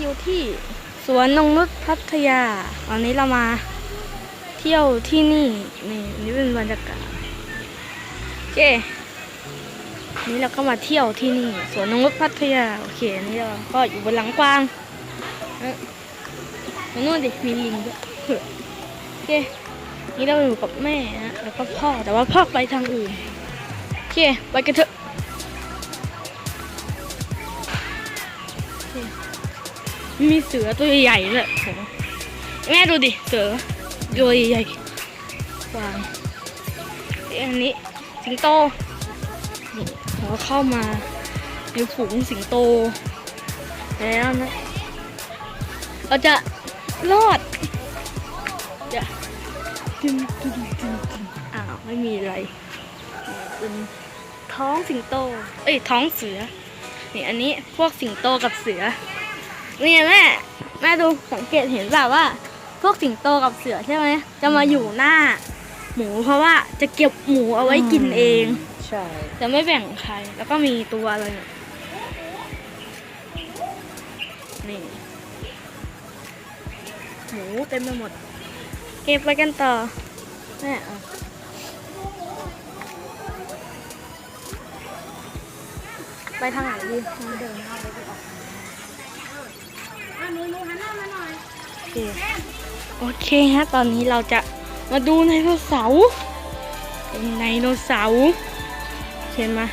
อยู่ที่สวนนงนุชพัทยาวันนี้เรามาเที่ยวที่นี่นี่นี่เป็นบรรยากาศโอเค นี่เราก็มาเที่ยวที่นี่สวนนงนุชพัทยาโอเคนี่เราก็อยู่บนหลังกวางเอ้ยแล้วนู่นดิมีลิงด้วยโอเคนี่เราอยู่กับแม่นะแล้วก็พ่อแต่ว่าพ่อไปทางอื่นโอเคไปกันเถอะ มีเสือตัวใหญ่เลยแม่ดูดิ เสือตัวใหญ่วางอันนี้สิงโตนี่เราเข้ามาในฝูงสิงโตแล้วนะเราจะรอดจะดึงดึงดึงดึงอ้าวไม่มีอะไรเป็นท้องสิงโต เอ้ยท้องเสือนี่อันนี้พวกสิงโตกับเสือ นี่แม่แม่ดูสังเกตเห็นแบบว่า พวกสิงโตกับเสือใช่ไหมจะมาอยู่หน้า หมูเพราะว่าจะเก็บหมูเอาไว้กินเอง ใช่ จะไม่แบ่งใคร แล้วก็มีตัวอะไรเนี่ยนี่หมูเต็มไปหมด เก็บไปกันต่อแม่เอาไปทางไหนดีทางเดิน โอเคฮะ ตอนนี้เราจะมาดูไดโนเสาร์เป็นไดโนเสาร์เห็นมา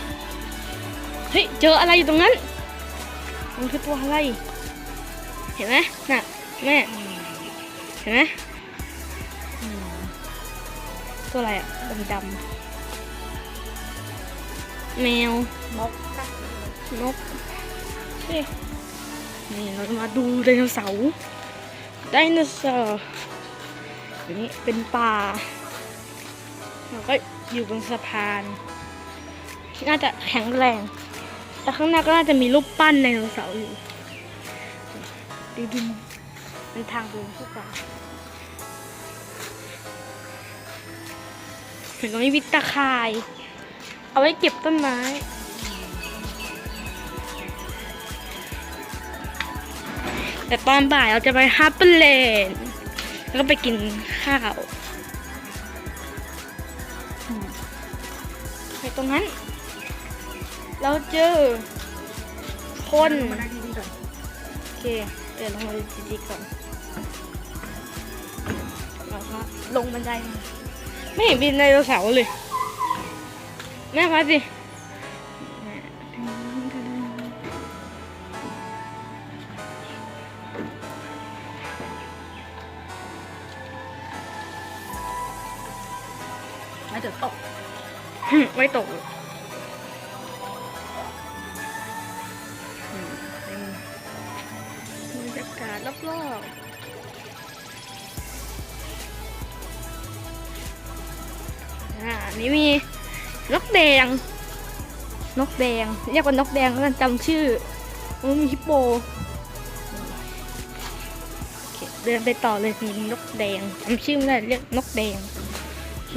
เฮ้ย เจออะไรอยู่ตรงนั้น มันคือตัวอะไร เห็นไหมน่ะแม่ เห็นไหมตัวอะไรอะดำๆแมวนกนกเฮ้ นี่เรามาดูไดโนเสาร์ไดโนเสาร์อันนี้เป็นป่าเราก็อยู่บนสะพาน น่าจะแข็งแรง แต่ข้างหน้าก็น่าจะมีรูปปั้นไดโนเสาร์อยู่ดูดูเป็นทางเดินเข้าไปเห็นตรงนี้วิตาคาย เอาไว้เก็บต้นไม้ แต่ตอนบ่ายเราจะไปฮับเปเลนแล้วก็ไปกินข้าวไปตรงนั้น เราเจอคนโอเคเดี๋ยวลงมาดีๆก่อนแล้วก็ลงบันไดไม่เห็นบินไดโนเสาร์เลยแม่มาสิ เดี๋ยวตก ไม่ตกหรอกอืมเป็นบรรยากาศรอบๆอ่าอันนี้มีนกแดง นกแดงเรียกว่านกแดงแล้วกันจำชื่อมันมีฮิปโปโอเคเดินไปต่อเลยมีนกแดงจำชื่อไม่ได้เรียกนกแดงโอเค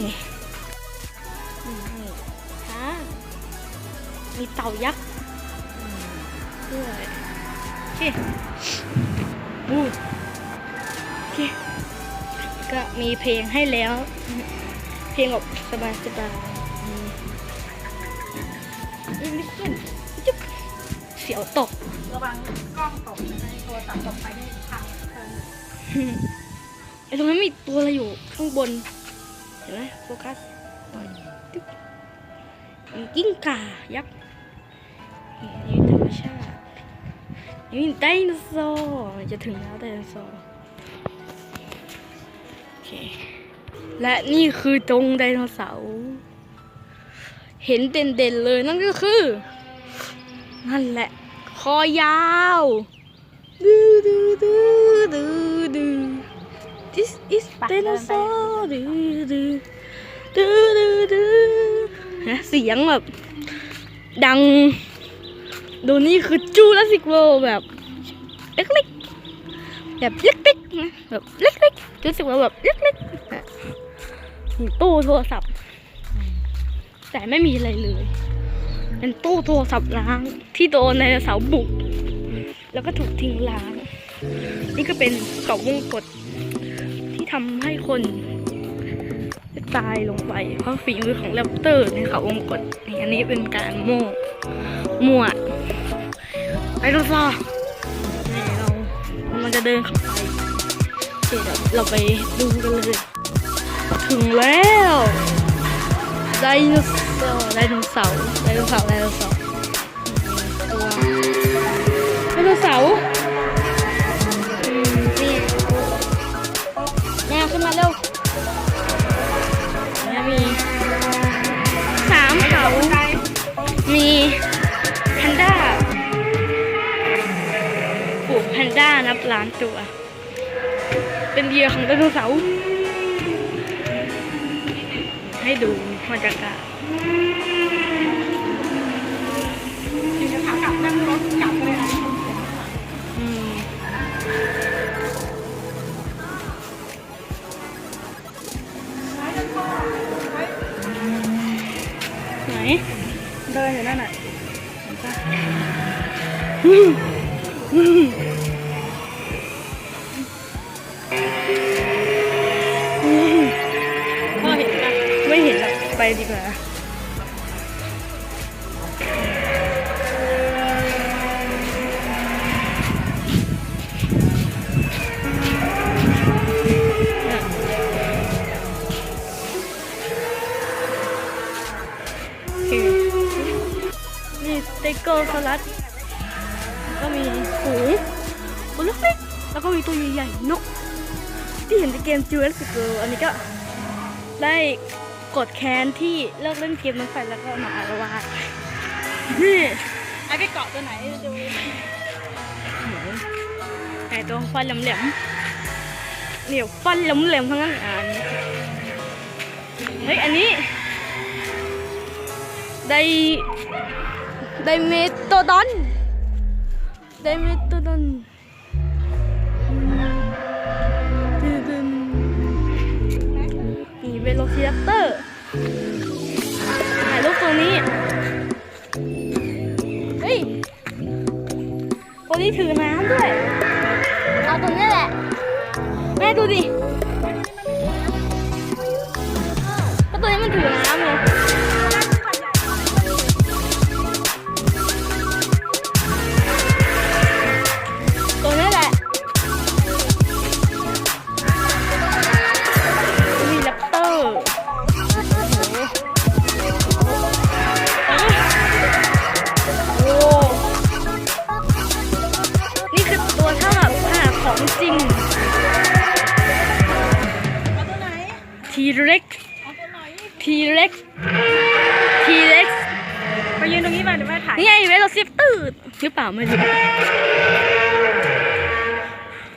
มีเต่ายักษ์ด้วยโอเคอู้โอเค ก็มีเพลงให้แล้ว เพลงแบบสบายสบายอืมอืมนี่ขึ้นจุ๊บเสียวตก ระวังกล้องตกในโทรศัพท์ตกไปนี่พังเออไอ้ตรงนั้นมีตัวอะไรอยู่ข้างบน เห็นไหมโฟกัสตึ๊บมีกิ้งก่ายักษ์ ชาตินี่ไดโนเสาร์จะถึงแล้วไดโนเสาร์โอเคและนี่คือตรงไดโนเสาร์เห็นเด่นๆเลยนั่นก็คือ นั่นแหละ คอยาวดูดูดูดูดู This is dinosaur ดูดูดูดูดูฮะเสียงแบบดัง ดูนี่คือจูราสสิกโวแบบเล็กๆแบบเล็กๆนะแบบเล็กๆจูราสสิกโวแบบเล็กๆมีตู้โทรศัพท์ แต่ไม่มีอะไรเลยเป็นตู้โทรศัพท์ล้างที่โดนไดโนเสาบุก แล้วก็ถูกทิ้งล้าง นี่ก็เป็นเขาวงกตที่ทำให้คนตายลงไป เพราะฝีมือของแรปเตอร์ในเขาวงกตนี่อันนี้เป็นการโม่มั่ว ไปดูซอนี่เรามันจะเดินเข้าไปเดี๋ยวเราไปดูกันเลย ถึงแล้วไดโนเสาร์ไดโนเสาร์ไดโนเสาร์ไดโนเสาร์ตัวไดโนเสาร์แนวขึ้นมาเร็วแล้วมีสามเขามี นด้านับล้านตัว เป็นเหยื่อของไดโนเสาร์ให้ดูบรรยากาศเดี๋ยวขากลับนั่งรถกลับเลยนะอืมไหน เดินอยู่นั่นน่ะ ดีกว่าเคนี่สเตกเกอร์สลัด ก็มีหูตัวเล็กๆแล้วก็มีตัวใหญ่ๆนก ที่เห็นในเกม Jurassic World อันนี้ก็ได้ กดแค้นที่เลิกเล่นเกมนั้นไปแล้วก็มาอารวาสนี่ไอ้ไปเกาะตัวไหนดูไอตัวฟันแหลมๆเหนียวฟันแหลมๆทั้งนั้นอะอันนี้เฮ้ยอันนี้ ไดไดเมโตดอนไดเมโเวโรซิรัปเตอร์ถ่ายรูปตัวนี้ เฮ้ยตัวนี้ถือน้ำด้วย เอาตัวนี้แหละ แม่ดูดิ เร็กทีเร็กไปยืนตรงนี้มาเดี๋ยวแม่ถ่ายนี่ไงเวลาซิฟตืดหรือเปล่าไม่รู้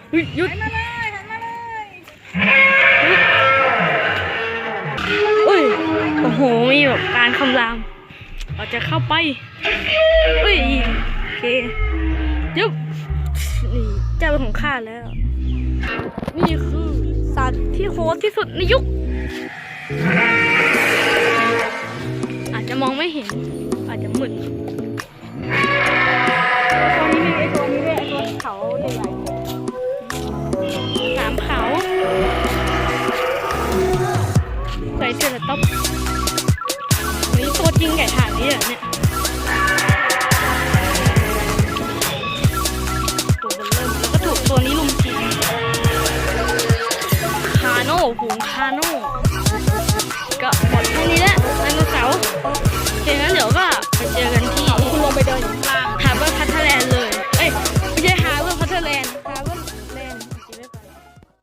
เฮ้ยหยุดหันมาเลยหันมาเลยเอ้ยโอ้โหมีแบบการคำรามเราจะเข้าไปเอ้ยโอเคยุบนี่เจ้าเป็นของข้าแล้ว นี่คือสัตว์ที่โหดที่สุดในยุคอาจจะ มองไม่เห็น อาจจะมืดตัวนี้มีไอ้ตัวนี้ด้วยไอ้ตัวเขาใหญ่สามเขาใส่เสื้อต๊อปนี่ตัวจริงแก่ถ่านนี่เหรอเนี่ย